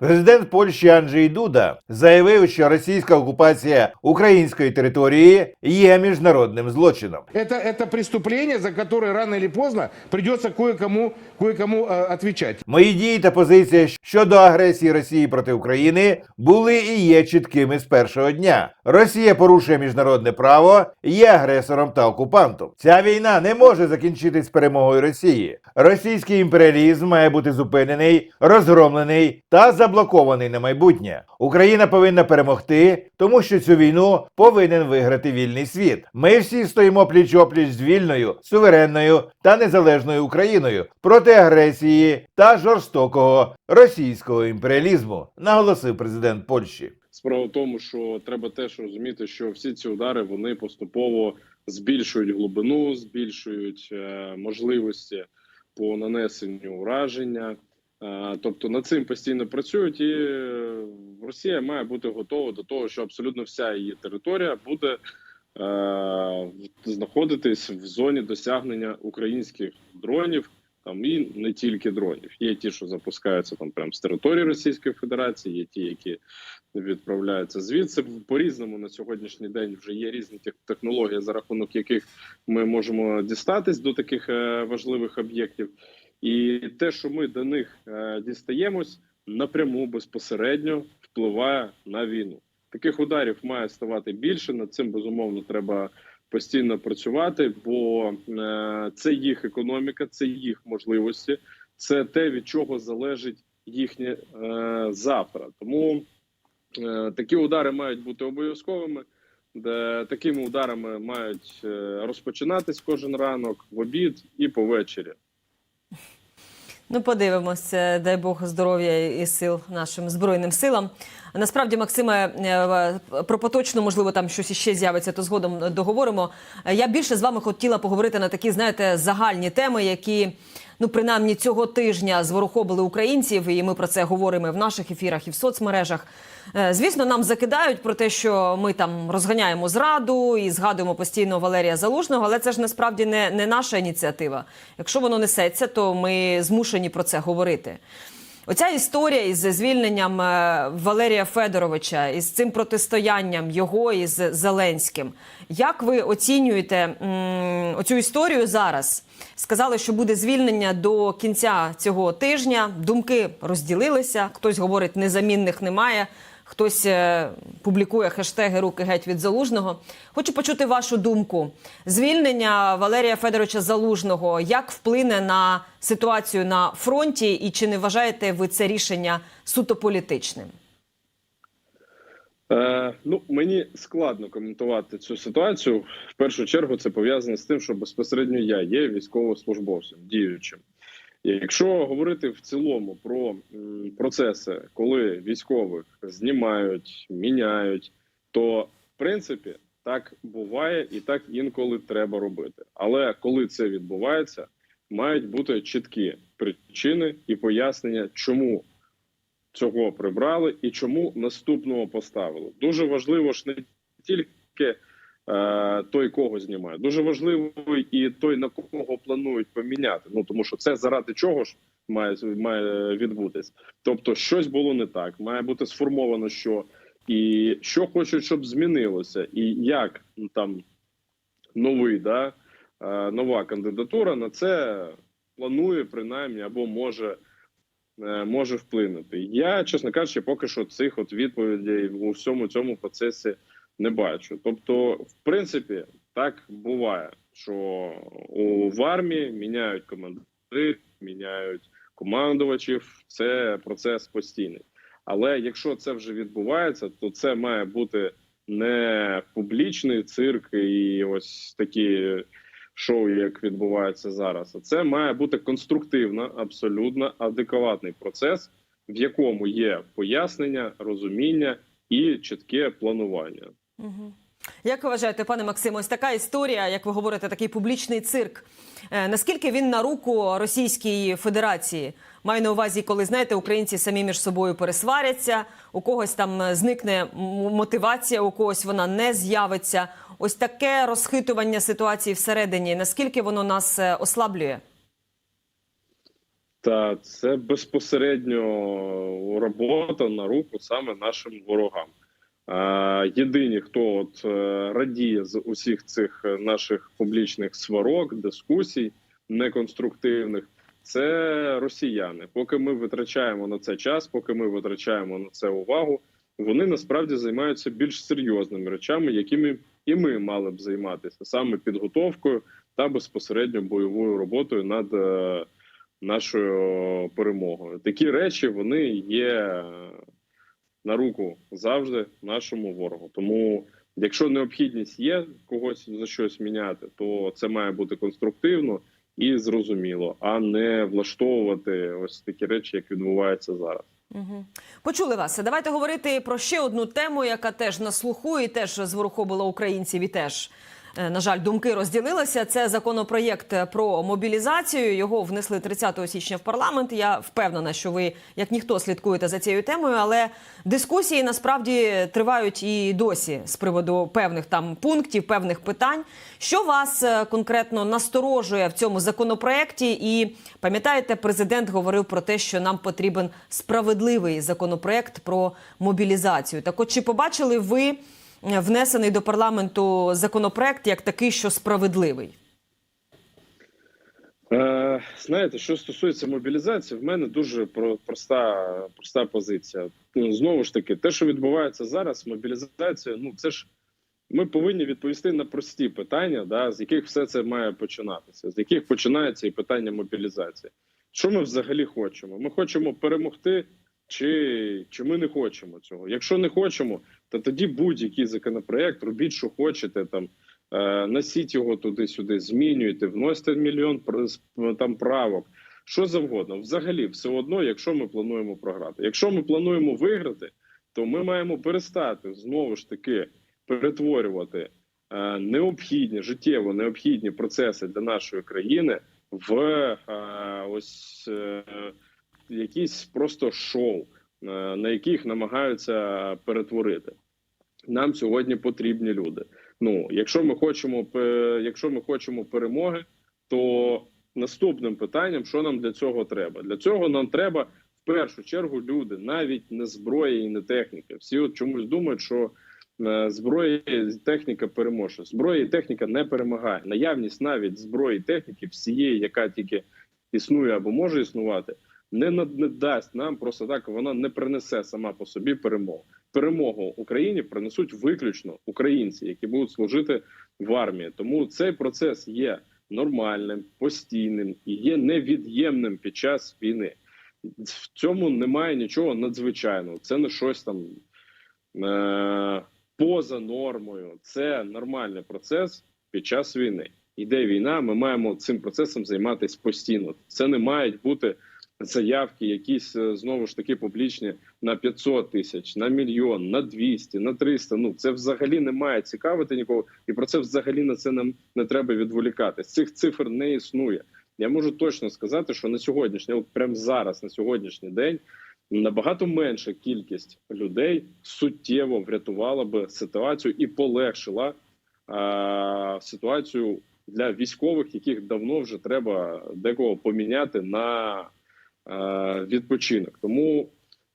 Президент Польщі Анджей Дуда заявив, що російська окупація української території є міжнародним злочином. Это, это преступление, за которое рано или поздно придется кое-кому кое-кому э, отвечать. Мої дії та позиція щодо агресії Росії проти України були і є чіткими з першого дня. Росія порушує міжнародне право, є агресором та окупантом. Ця війна не може закінчитись перемогою Росії. Російський імперіалізм має бути зупинений, розгромлений та заблокований на майбутнє. Україна повинна перемогти, тому що цю війну повинен виграти вільний світ. Ми всі стоїмо пліч опліч з вільною, суверенною та незалежною Україною проти агресії та жорстокого російського імперіалізму, наголосив президент Польщі. Справа в тому, що треба теж розуміти, що всі ці удари вони поступово збільшують глибину, збільшують е, можливості по нанесенню ураження. Е, тобто над цим постійно працюють, і е, Росія має бути готова до того, що абсолютно вся її територія буде е, знаходитись в зоні досягнення українських дронів. Там і не тільки дронів. Є ті, що запускаються там прямо з території Російської Федерації, є ті, які відправляються звідси. По різному на сьогоднішній день вже є різні тех- технології, за рахунок яких ми можемо дістатись до таких важливих об'єктів. І те, що ми до них е, дістаємось, напряму безпосередньо впливає на війну. Таких ударів має ставати більше. Над цим безумовно треба постійно працювати, бо е, це їх економіка, це їх можливості, це те, від чого залежить їхнє е, завтра. Тому такі удари мають бути обов'язковими. Де такими ударами мають розпочинатись кожен ранок, в обід і повечері. Ну, подивимося, дай Бог здоров'я і сил нашим збройним силам. Насправді, Максиме, е, про поточну, можливо, там щось іще з'явиться, то згодом договоримо. Я більше з вами хотіла поговорити на такі, знаєте, загальні теми, які. Ну, принаймні цього тижня зворухобили українців, і ми про це говоримо в наших ефірах і в соцмережах. Е, Звісно, нам закидають про те, що ми там розганяємо зраду і згадуємо постійно Валерія Залужного, але це ж насправді не, не наша ініціатива. Якщо воно несеться, то ми змушені про це говорити. Оця історія із звільненням е, Валерія Федоровича із цим протистоянням його із Зеленським. Як ви оцінюєте оцю історію зараз? Сказали, що буде звільнення до кінця цього тижня. Думки розділилися. Хтось говорить, незамінних немає. Хтось е, публікує хештеги Руки геть від залужного. Хочу почути вашу думку. Звільнення Валерія Федоровича Залужного як вплине на ситуацію на фронті, і чи не вважаєте ви це рішення суто політичним? Е, ну мені складно коментувати цю ситуацію. В першу чергу це пов'язано з тим, що безпосередньо я є військовослужбовцем діючим. Якщо говорити в цілому про процеси, коли військових знімають, міняють, то в принципі так буває і так інколи треба робити. Але коли це відбувається, мають бути чіткі причини і пояснення, чому цього прибрали і чому наступного поставили. Дуже важливо ж не тільки той, кого знімають, дуже важливо і той, на кого планують поміняти. Ну тому що це заради чого ж має, має відбутись. Тобто, щось було не так, має бути сформовано, що і що хочуть, щоб змінилося, і як ну, там новий, да, е, нова кандидатура на це планує принаймні або може е, може вплинути. Я, чесно кажучи, поки що цих от відповідей у всьому цьому процесі не бачу. Тобто, в принципі, так буває, що у в армії міняють командирів, міняють командувачів. Це процес постійний. Але якщо це вже відбувається, то це має бути не публічний цирк і ось такі шоу, як відбувається зараз. А це має бути конструктивно, абсолютно адекватний процес, в якому є пояснення, розуміння і чітке планування. Як ви вважаєте, пане Максиме, ось така історія, як ви говорите, такий публічний цирк. Е, наскільки він на руку Російській Федерації? Маю на увазі, коли знаєте, українці самі між собою пересваряться, у когось там зникне мотивація, у когось вона не з'явиться. Ось таке розхитування ситуації всередині. Наскільки воно нас е, ослаблює? Та це безпосередньо робота на руку саме нашим ворогам. Е, Єдині, хто от е, радіє з усіх цих наших публічних сварок, дискусій неконструктивних, це росіяни. Поки ми витрачаємо на це час, поки ми витрачаємо на це увагу, вони насправді займаються більш серйозними речами, якими і ми мали б займатися саме підготовкою та безпосередньо бойовою роботою над е, нашою перемогою. Такі речі вони є на руку завжди нашому ворогу. Тому, якщо необхідність є когось за щось міняти, то це має бути конструктивно і зрозуміло, а не влаштовувати ось такі речі, як відбувається зараз. Почули вас. Давайте говорити про ще одну тему, яка теж на слуху і теж зворухобила українців і теж. Е, На жаль, думки розділилися. Це законопроєкт про мобілізацію. Його внесли 30 січня в парламент. Я впевнена, що ви як ніхто слідкуєте за цією темою, але дискусії насправді тривають і досі з приводу певних там пунктів, певних питань. Що вас е, конкретно насторожує в цьому законопроєкті? І пам'ятаєте, президент говорив про те, що нам потрібен справедливий законопроєкт про мобілізацію. Так, от чи побачили ви внесений до парламенту законопроєкт як такий, що справедливий? Е, знаєте, що стосується мобілізації, в мене дуже проста, проста позиція. Ну, знову ж таки, те, що відбувається зараз, мобілізація, ну це ж ми повинні відповісти на прості питання, да, з яких все це має починатися, з яких починається і питання мобілізації. Що ми взагалі хочемо? Ми хочемо перемогти, чи, чи ми не хочемо цього? Якщо не хочемо, то тоді будь-який законопроект, робіть, що хочете там. Е, Носіть його туди-сюди, змінюйте, вносите мільйон там правок, що завгодно. Взагалі, все одно, якщо ми плануємо програти. Якщо ми плануємо виграти, то ми маємо перестати знову ж таки перетворювати е, необхідні життєво необхідні процеси для нашої країни в е, ось якісь просто шоу, е, на яких намагаються перетворити. Нам сьогодні потрібні люди. Ну, якщо ми хочемо, якщо ми хочемо перемоги, то наступним питанням, що нам для цього треба? Для цього нам треба в першу чергу люди, навіть не зброя і не техніка. Всі от чомусь думають, що е, зброя і техніка переможе. Зброя і техніка не перемагає. Наявність навіть зброї і техніки, всієї, яка тільки існує або може існувати, не, над- не дасть нам просто так. Вона не принесе сама по собі перемогу. Перемогу Україні принесуть виключно українці, які будуть служити в армії. Тому цей процес є нормальним, постійним і є невід'ємним під час війни. В цьому немає нічого надзвичайного. Це не щось там е- поза нормою. Це нормальний процес під час війни. Іде війна, ми маємо цим процесом займатися постійно. Це не мають бути заявки, якісь е, знову ж таки публічні на 500 тисяч, на мільйон, на 200, на 300. Ну це взагалі не має цікавити нікого, і про це взагалі на це нам не треба відволікатись. Цих цифр не існує. Я можу точно сказати, що на сьогоднішній, от прямо зараз, на сьогоднішній день, набагато менша кількість людей суттєво врятувала би ситуацію і полегшила а, ситуацію для військових, яких давно вже треба декого поміняти на відпочинок. Тому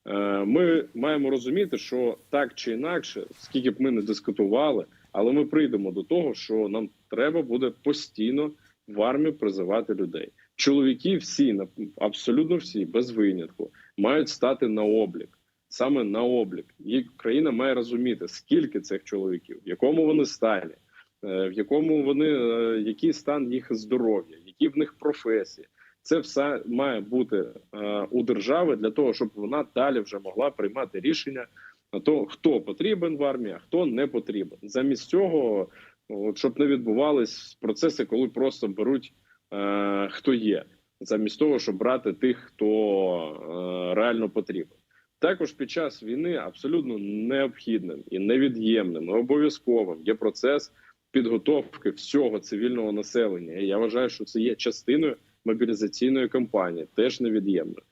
е, ми маємо розуміти, що так чи інакше, скільки б ми не дискутували, але ми прийдемо до того, що нам треба буде постійно в армію призивати людей. Чоловіки всі абсолютно всі без винятку мають стати на облік. Саме на облік, і країна має розуміти, скільки цих чоловіків, в якому вони стані, е, в якому вони е, який стан їх здоров'я, які в них професії. Це все має бути е, у держави для того, щоб вона далі вже могла приймати рішення на то, хто потрібен в армії, а хто не потрібен. Замість цього, от, щоб не відбувались процеси, коли просто беруть е, хто є, замість того, щоб брати тих, хто е, реально потрібен. Також під час війни абсолютно необхідним і невід'ємним, і обов'язковим є процес підготовки всього цивільного населення. І я вважаю, що це є частиною мобілізаційної кампанії, теж невід'ємною.